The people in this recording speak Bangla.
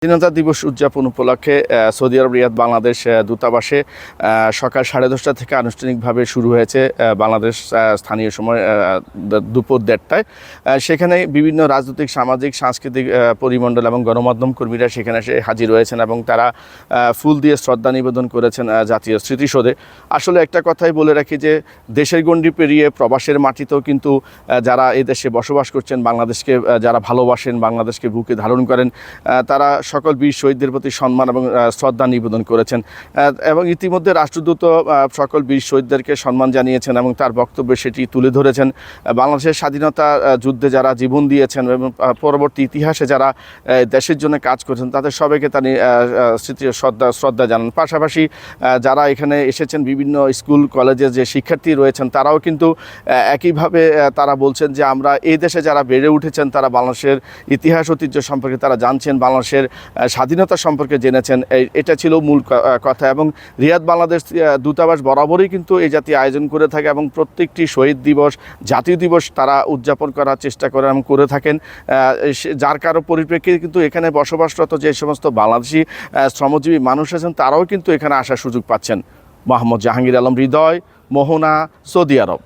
স্বাধীনতা দিবস উদযাপন উপলক্ষে সৌদি আরব, রিয়াদ, বাংলাদেশ দূতাবাসে সকাল সাড়ে দশটা থেকে আনুষ্ঠানিকভাবে শুরু হয়েছে বাংলাদেশ স্থানীয় সময় দুপুর দেড়টায়। সেখানে বিভিন্ন রাজনৈতিক, সামাজিক, সাংস্কৃতিক পরিমণ্ডল এবং গণমাধ্যম কর্মীরা সেখানে এসে হাজির হয়েছেন এবং তারা ফুল দিয়ে শ্রদ্ধা নিবেদন করেছেন জাতীয় স্মৃতিসৌধে। আসলে একটা কথাই বলে রাখি যে, দেশের গণ্ডি পেরিয়ে প্রবাসের মাটিতেও কিন্তু যারা এই দেশে বসবাস করছেন, বাংলাদেশকে যারা ভালোবাসেন, বাংলাদেশকে বুকে ধারণ করেন তারা সকল বীর শহীদদের প্রতি সম্মান এবং শ্রদ্ধা নিবেদন করেছেন। এবং ইতিমধ্যে রাষ্ট্রদূত সকল বীর শহীদদেরকে সম্মান জানিয়েছেন এবং তার বক্তব্যে সেটি তুলে ধরেছেন। বাংলাদেশের স্বাধীনতা যুদ্ধে যারা জীবন দিয়েছেন এবং পরবর্তী ইতিহাসে যারা দেশের জন্য কাজ করেছেন, তাদের সবাইকে তিনি স্মৃতি শ্রদ্ধা শ্রদ্ধা জানান। পাশাপাশি যারা এখানে এসেছেন বিভিন্ন স্কুল কলেজের যে শিক্ষার্থী রয়েছেন, তারাও কিন্তু একইভাবে তারা বলছেন যে আমরা এই দেশে যারা বেড়ে উঠেছেন, তারা বাংলাদেশের ইতিহাস, ঐতিহ্য সম্পর্কে তারা জানছেন। বাংলাদেশের স্বাধীনতা সম্পর্কে জেনেছেন এটা ছিল মূল কথা এবং রিয়াদ বাংলাদেশ দূতাবাস বরাবরই কিন্তু এই জাতীয় আয়োজন করে থাকে এবং প্রত্যেকটি শহীদ দিবস, জাতীয় দিবস তারা উদযাপন করার চেষ্টা করে এবং করে থাকেন। যার কারও পরিপ্রেক্ষিতে কিন্তু এখানে বসবাসরত যে সমস্ত বাংলাদেশি শ্রমজীবী মানুষ আছেন, তারাও কিন্তু এখানে আসার সুযোগ পাচ্ছেন। মোহাম্মদ জাহাঙ্গীর আলম হৃদয়, মোহনা, সৌদি আরব।